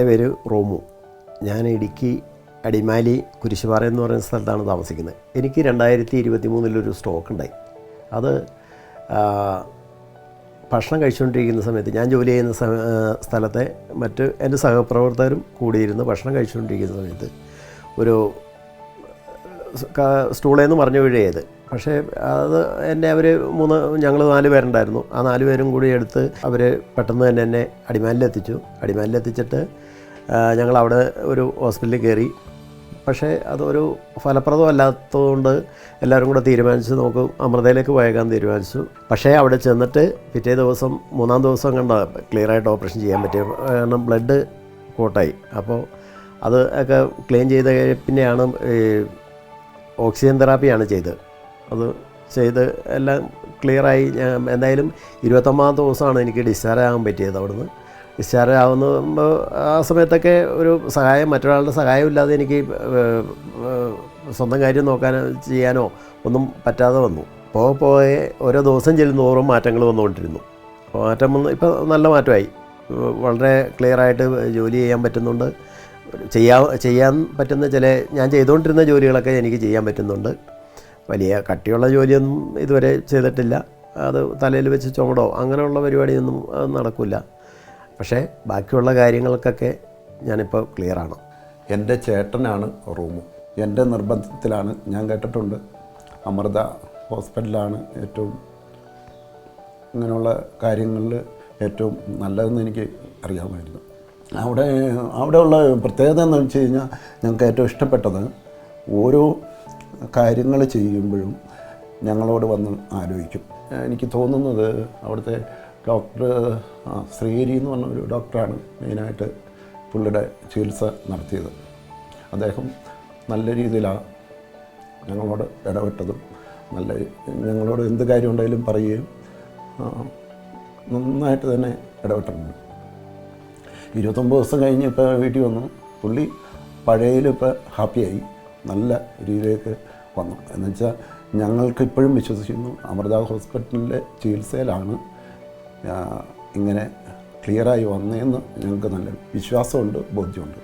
പേര് റോമു. ഞാൻ ഇടുക്കി അടിമാലി കുരിശുപാറ എന്ന് പറയുന്ന സ്ഥലത്താണ് താമസിക്കുന്നത്. എനിക്ക് രണ്ടായിരത്തി ഇരുപത്തി മൂന്നിലൊരു സ്റ്റോക്ക് ഉണ്ടായി. അത് ഭക്ഷണം കഴിച്ചുകൊണ്ടിരിക്കുന്ന സമയത്ത് ഞാൻ ജോലി ചെയ്യുന്ന സ്ഥലത്തെ മറ്റ് എന്റെ സഹപ്രവർത്തകരും കൂടിയിരുന്ന് ഭക്ഷണം കഴിച്ചുകൊണ്ടിരിക്കുന്ന സമയത്ത് ഒരു സ്റ്റൂളേന്ന് പറഞ്ഞു വീഴുകയത് പക്ഷേ അത് എന്നെ അവർ മൂന്ന് ഞങ്ങൾ നാല് പേരുണ്ടായിരുന്നു. ആ നാല് പേരും കൂടി എടുത്ത് അവർ പെട്ടെന്ന് തന്നെ എന്നെ അടിമാലിലെത്തിച്ചു. അടിമാലിലെത്തിച്ചിട്ട് ഞങ്ങൾ അവിടെ ഒരു ഹോസ്പിറ്റലിൽ കയറി. പക്ഷേ അതൊരു ഫലപ്രദമല്ലാത്തതുകൊണ്ട് എല്ലാവരും കൂടെ തീരുമാനിച്ച്. നമുക്ക് അമൃതയിലേക്ക് പോയേക്കാൻ തീരുമാനിച്ചു. പക്ഷേ അവിടെ ചെന്നിട്ട് പിറ്റേ ദിവസം മൂന്നാം ദിവസം കണ്ട ക്ലിയറായിട്ട് ഓപ്പറേഷൻ ചെയ്യാൻ പറ്റിയ കാരണം ബ്ലഡ് കോട്ടായി. അപ്പോൾ അത് ഒക്കെ ക്ലീൻ ചെയ്ത് പിന്നെയാണ് ഓക്സിജൻ തെറാപ്പിയാണ് ചെയ്തത്. അത് ചെയ്ത് എല്ലാം ക്ലിയറായി ഞാൻ എന്തായാലും ഇരുപത്തൊമ്പതാം ദിവസമാണ് എനിക്ക് ഡിസ്ചാർജ് ആകാൻ പറ്റിയത് അവിടുന്ന്. ഡിസ്ചാർജ് ആവുന്ന ആ സമയത്തൊക്കെ ഒരു സഹായം മറ്റൊരാളുടെ സഹായം ഇല്ലാതെ എനിക്ക് സ്വന്തം കാര്യം നോക്കാനോ ചെയ്യാനോ ഒന്നും പറ്റാതെ വന്നു. പോകെ പോകെ ഓരോ ദിവസം ചെല്ലുന്നോറും മാറ്റങ്ങൾ വന്നുകൊണ്ടിരുന്നു. മാറ്റം വന്ന് ഇപ്പോൾ നല്ല മാറ്റമായി. വളരെ ക്ലിയറായിട്ട് ജോലി ചെയ്യാൻ പറ്റുന്നുണ്ട്. ചെയ്യാ ചെയ്യാൻ പറ്റുന്ന ചില ഞാൻ ചെയ്തുകൊണ്ടിരുന്ന ജോലികളൊക്കെ എനിക്ക് ചെയ്യാൻ പറ്റുന്നുണ്ട്. വലിയ കട്ടിയുള്ള ജോലിയൊന്നും ഇതുവരെ ചെയ്തിട്ടില്ല. അത് തലയിൽ വെച്ച് ചുമടോ അങ്ങനെയുള്ള പരിപാടിയൊന്നും നടക്കില്ല. പക്ഷേ ബാക്കിയുള്ള കാര്യങ്ങൾക്കൊക്കെ ഞാനിപ്പോൾ ക്ലിയറാണ് എന്റെ ചേട്ടനാണ് റൂമ് എന്റെ നിർബന്ധത്തിലാണ് ഞാൻ കേട്ടിട്ടുണ്ട്. അമൃത ഹോസ്പിറ്റലാണ് ഏറ്റവും ഇങ്ങനെയുള്ള കാര്യങ്ങളിൽ ഏറ്റവും നല്ലതെന്ന് എനിക്ക് അറിയാമായിരുന്നു. അവിടെ അവിടെയുള്ള പ്രത്യേകത എന്ന് വെച്ച് കഴിഞ്ഞാൽ ഞങ്ങൾക്ക് ഏറ്റവും ഇഷ്ടപ്പെട്ടത് ഓരോ കാര്യങ്ങൾ ചെയ്യുമ്പോഴും ഞങ്ങളോട് വന്ന് ആലോചിക്കും. എനിക്ക് തോന്നുന്നത് അവിടുത്തെ ഡോക്ടർ ശ്രീഹരി എന്ന് പറഞ്ഞ ഒരു ഡോക്ടറാണ് മെയിനായിട്ട് പുള്ളിയുടെ ചികിത്സ നടത്തിയത്. അദ്ദേഹം നല്ല രീതിയിലാണ് ഞങ്ങളോട് ഇടപെട്ടതും നല്ല ഞങ്ങളോട് എന്ത് കാര്യം ഉണ്ടെങ്കിലും പറയുകയും നന്നായിട്ട് തന്നെ ഇടപെട്ടിട്ടുണ്ട്. ഇരുപത്തൊമ്പത് ദിവസം കഴിഞ്ഞ് ഇപ്പോൾ വീട്ടിൽ വന്നു. പുള്ളി പഴയതിലിപ്പോൾ ഹാപ്പിയായി. നല്ല രീതിയിലേക്ക് വന്നു. എന്നുവെച്ചാൽ ഞങ്ങൾക്ക് ഇപ്പോഴും വിശ്വസിക്കുന്നു അമൃത ഹോസ്പിറ്റലിലെ ചികിത്സയിലാണ് ഇങ്ങനെ ക്ലിയറായി വന്നതെന്ന് ഞങ്ങൾക്ക് നല്ല വിശ്വാസമുണ്ട് ബോധ്യമുണ്ട്.